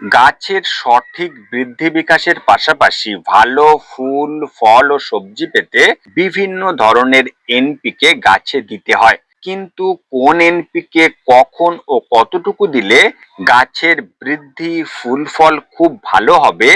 গাছের সঠিক বৃদ্ধি বিকাশের পাশাপাশি ভালো ফুল, ফল ও সবজি পেতে বিভিন্ন ধরনের এনপিকে গাছে দিতে হয়। কিন্তু কোন এনপিকে কখন ও কতটুকু দিলে গাছের বৃদ্ধি ফুল ফল খুব ভালো হবে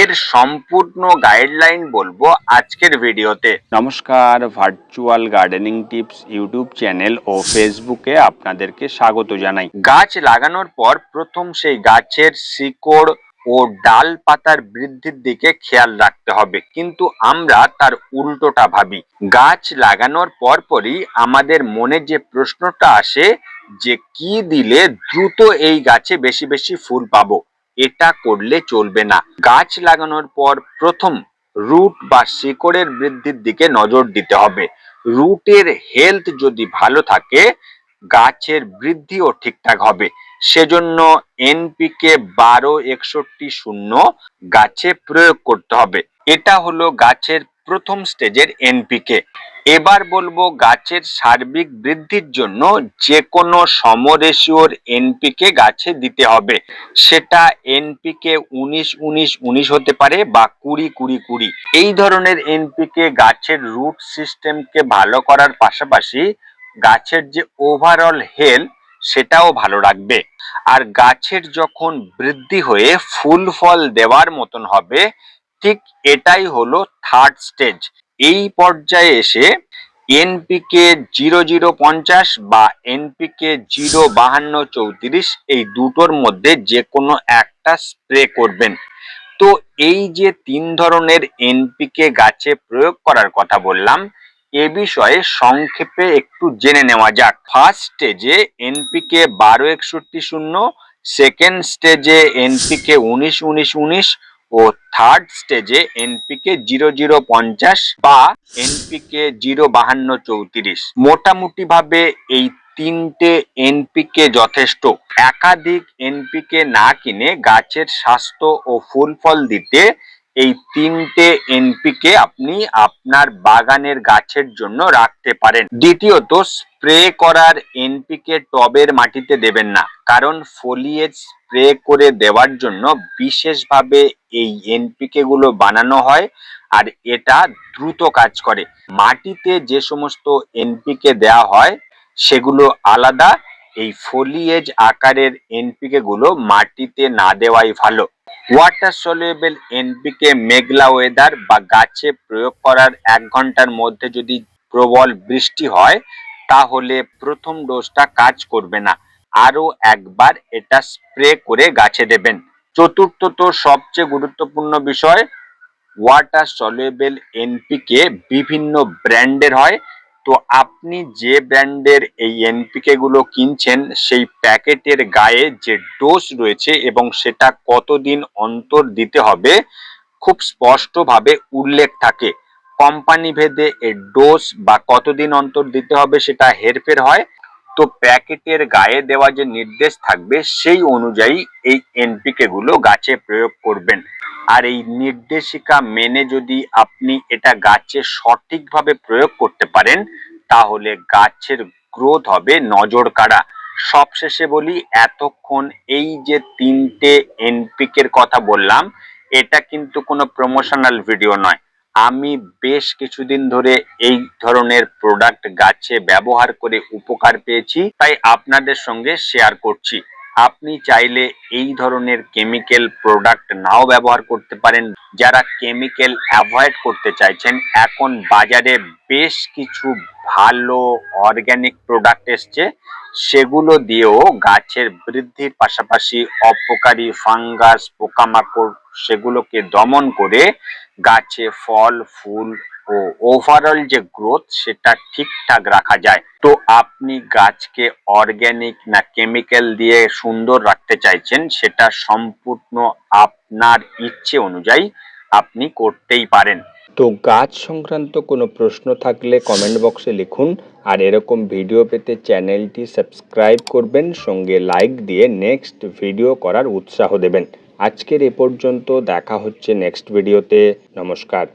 এর সম্পূর্ণ গাইডলাইন বলব আজকের ভিডিওতে। নমস্কার virtual gardening tips YouTube channel ও ফেসবুকে আপনাদেরকে স্বাগত জানাই। গাছ লাগানোর পর প্রথম সেই গাছের শিকড় ও ডাল পাতার বৃদ্ধির দিকে খেয়াল রাখতে হবে। কিন্তু আমরা তার উল্টোটা ভাবি। গাছ লাগানোর পরপরই আমাদের মনে যে প্রশ্নটা আসে যে কি দিলে দ্রুত এই গাছে বেশি বেশি ফুল পাবো, এটা করলে চলবে না। গাছ লাগানোর পর প্রথম রুট বা শিকড়ের বৃদ্ধির দিকে নজর দিতে হবে। রুটের হেলথ যদি ভালো থাকে, গাছের বৃদ্ধিও ঠিকঠাক হবে। সেজন্য এনপিকে বারো একষট্টি শূন্য গাছে প্রয়োগ করতে হবে। এটা হলো গাছের প্রথম স্টেজের এনপিকে। এবার বলব গাছের সার্বিক বৃদ্ধির জন্য যে কোনো সমরেশিওর এনপিকে গাছে দিতে হবে। সেটা এনপিকে উনিশ উনিশ উনিশ হতে পারে বা কুড়ি কুড়ি কুড়ি। এই ধরনের এনপিকে গাছের রুট সিস্টেমকে ভালো করার পাশাপাশি গাছের যে ওভারঅল হেলথ সেটাও ভালো রাখবে। আর গাছের যখন বৃদ্ধি হয়ে ফুল ফল দেওয়ার মতন হবে, ঠিক এটাই হলো থার্ড স্টেজ এই পর্যায়ে এসে এনপিকে জিরো জিরো পঞ্চাশ বা এনপিকে জিরো বাহান্ন চৌত্রিশ এই দুটোর মধ্যে যে কোনো একটা স্প্রে করবেন। তো এই যে তিন ধরনের এনপিকে গাছে প্রয়োগ করার কথা বললাম এ বিষয়ে সংক্ষেপে একটু জেনে নেওয়া যাক। ফার্স্ট স্টেজে এনপিকে বারো একষট্টি শূন্য সেকেন্ড স্টেজে এনপিকে উনিশ উনিশ উনিশ ও থার্ড স্টেজে এনপিকে জিরো জিরো পঞ্চাশ বা এনপিকে জিরো বাহান্ন চৌত্রিশ। মোটামুটি ভাবে এই তিনটে এনপিকে যথেষ্ট। একাধিক এনপিকে না কিনে গাছের স্বাস্থ্য ও ফুল ফল দিতে এই তিনটে এনপিকে আপনি আপনার বাগানের গাছের জন্য রাখতে পারেন। দ্বিতীয়ত, স্প্রে করার এনপিকে টবের মাটিতে দেবেন না, কারণ ফলিয়েজ স্প্রে করে দেওয়ার জন্য বিশেষভাবে এই এনপিকে গুলো বানানো হয় আর এটা দ্রুত কাজ করে। মাটিতে যে সমস্ত এনপিকে দেওয়া হয়, সেগুলো আলাদা, এই ফলিয়েজ আকারের এনপিকে গুলো মাটিতে না দেওয়াই ভালো। ওয়াটার সলিউবেল এনপিকে মেঘলা ওয়েদার বা গাছে প্রয়োগ করার এক ঘণ্টার মধ্যে যদি প্রবল বৃষ্টি হয়, তাহলে প্রথম ডোজটা কাজ করবে না। আরও একবার এটা স্প্রে করে গাছে দেবেন। চতুর্থত সবচেয়ে গুরুত্বপূর্ণ বিষয় ওয়াটার সলিউবেল এনপিকে বিভিন্ন ব্র্যান্ডের হয়। তো আপনি যে ব্র্যান্ডের এই এনপিকে গুলো কিনছেন, সেই প্যাকেটের গায়ে যে ডোজ রয়েছে এবং সেটা কতদিন অন্তর দিতে হবে, খুব স্পষ্টভাবে উল্লেখ থাকে। কোম্পানি ভেদে এর ডোজ বা কতদিন অন্তর দিতে হবে সেটা হেরফের হয়। তো প্যাকেটের গায়ে দেওয়া যে নির্দেশ থাকবে, সেই অনুযায়ী এই এনপিকে গুলো গাছে প্রয়োগ করবেন। আর এই নির্দেশিকা মেনে যদি আপনি এটা গাছে সঠিকভাবে প্রয়োগ করতে পারেন, তাহলে গাছের গ্রোথ হবে নজর কাড়া সবশেষে বলি, এতক্ষণ এই যে তিনটে এনপিকের কথা বললাম, এটা কিন্তু কোনো প্রমোশনাল ভিডিও নয়। আমি বেশ কিছুদিন ধরে এই ধরনের প্রোডাক্ট গাছে ব্যবহার করে উপকার পেয়েছি, তাই আপনাদের সঙ্গে শেয়ার করছি। আপনি চাইলে এই ধরনের কেমিক্যাল প্রোডাক্ট নাও ব্যবহার করতে পারেন। যারা কেমিক্যাল অ্যাভয়েড করতে চাইছেন, এখন বাজারে বেশ কিছু ভালো অর্গ্যানিক প্রোডাক্ট এসছে। সেগুলো দিয়েও গাছের বৃদ্ধির পাশাপাশি অপকারী ফাঙ্গাস পোকামাকড়, সেগুলোকে দমন করে গাছে ফল, ফুল ও ওভারঅল যে গ্রোথ সেটা ঠিকঠাক রাখা যায়। তো আপনি গাছকে অর্গ্যানিক না কেমিক্যাল দিয়ে সুন্দর রাখতে চাইছেন, সেটা সম্পূর্ণ আপনার ইচ্ছে অনুযায়ী আপনি করতেই পারেন। তো গাছ সংক্রান্ত কোনো প্রশ্ন থাকলে কমেন্ট বক্সে লিখুন, আর এরকম ভিডিও পেতে চ্যানেলটি সাবস্ক্রাইব করবেন, সঙ্গে লাইক দিয়ে নেক্সট ভিডিও করার উৎসাহ দেবেন। আজকের এ পর্যন্ত দেখা হচ্ছে নেক্সট ভিডিওতে নমস্কার।